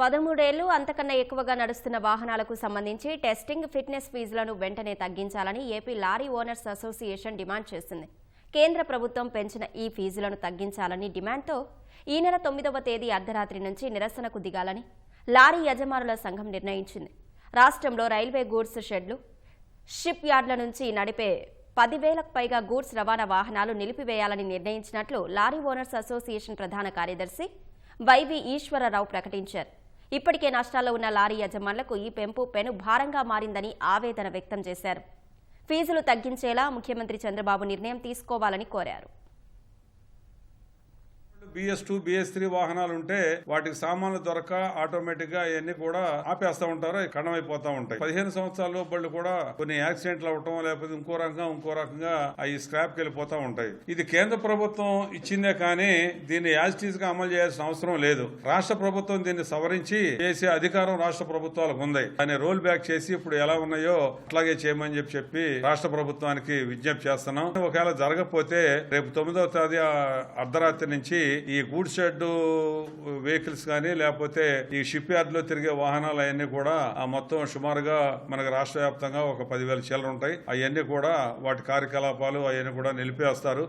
పదమూడేళ్ళు అంతకన్నా ఎక్కువగా నడుస్తున్న వాహనాలకు సంబంధించి టెస్టింగ్ ఫిట్నెస్ ఫీజులను వెంటనే తగ్గించాలని AP lorry owners association demand చేసింది. కేంద్ర ప్రభుత్వం పెంచిన ఈ ఫీజులను తగ్గించాలని డిమాండ్తో ఈ నెల తొమ్మిదవ తేదీ అర్ధరాత్రి నుంచి నిరసనకు దిగాలని లారీ యజమానుల సంఘం నిర్ణయించింది. రాష్ట్రంలో రైల్వే గూడ్స్ షెడ్లు షిప్ యార్డ్ల నుంచి నడిపే పదివేలకు పైగా గూడ్స్ రవాణా వాహనాలు నిలిపివేయాలని నిర్ణయించినట్లు లారీ ఓనర్స్ అసోసియేషన్ ప్రధాన కార్యదర్శి వైవి ఈశ్వరరావు ప్రకటించారు. ఇప్పటికే నష్టాల్లో ఉన్న లారీ యజమానులకు ఈ పెంపు పెను భారంగా మారిందని ఆవేదన వ్యక్తం చేశారు. ఫీజులు తగ్గించేలా ముఖ్యమంత్రి చంద్రబాబు నిర్ణయం తీసుకోవాలని కోరారు. బిఎస్ టూ బిఎస్ త్రీ వాహనాలు ఉంటే వాటికి సామాన్లు దొరక ఆటోమేటిక్గా అవన్నీ కూడా ఆపేస్తా ఉంటారు కణమైపోతా అయిపోతా ఉంటాయి. పదిహేను సంవత్సరాల బళ్ళు కూడా కొన్ని యాక్సిడెంట్లు అవటం లేకపోతే ఇంకో రకంగా ఇంకో రకంగా అవి స్క్రాప్కి వెళ్ళిపోతా ఉంటాయి. ఇది కేంద్ర ప్రభుత్వం ఇచ్చిందే కానీ దీన్ని యాజిటీస్గా అమలు చేయాల్సిన అవసరం లేదు. రాష్ట్ర ప్రభుత్వం దీన్ని సవరించి చేసే అధికారం రాష్ట్ర ప్రభుత్వాలకు ఉంది. దాన్ని రోల్ బ్యాక్ చేసి ఇప్పుడు ఎలా ఉన్నాయో అట్లాగే చేయమని చెప్పి చెప్పి రాష్ట్ర ప్రభుత్వానికి విజ్ఞప్తి చేస్తున్నాం. ఒకవేళ జరగకపోతే రేపు తొమ్మిదవ తేదీ అర్ధరాత్రి నుంచి ఈ గూడ్ షెడ్ వెహికల్స్ కానీ లేకపోతే ఈ షిప్ యార్డ్లో తిరిగే వాహనాలు అవన్నీ కూడా ఆ మొత్తం సుమారుగా మనకు రాష్ట్ర వ్యాప్తంగా ఒక పదివేల చీలలు ఉంటాయి. అవన్నీ కూడా వాటి కార్యకలాపాలు అవన్నీ కూడా నిలిపేస్తారు.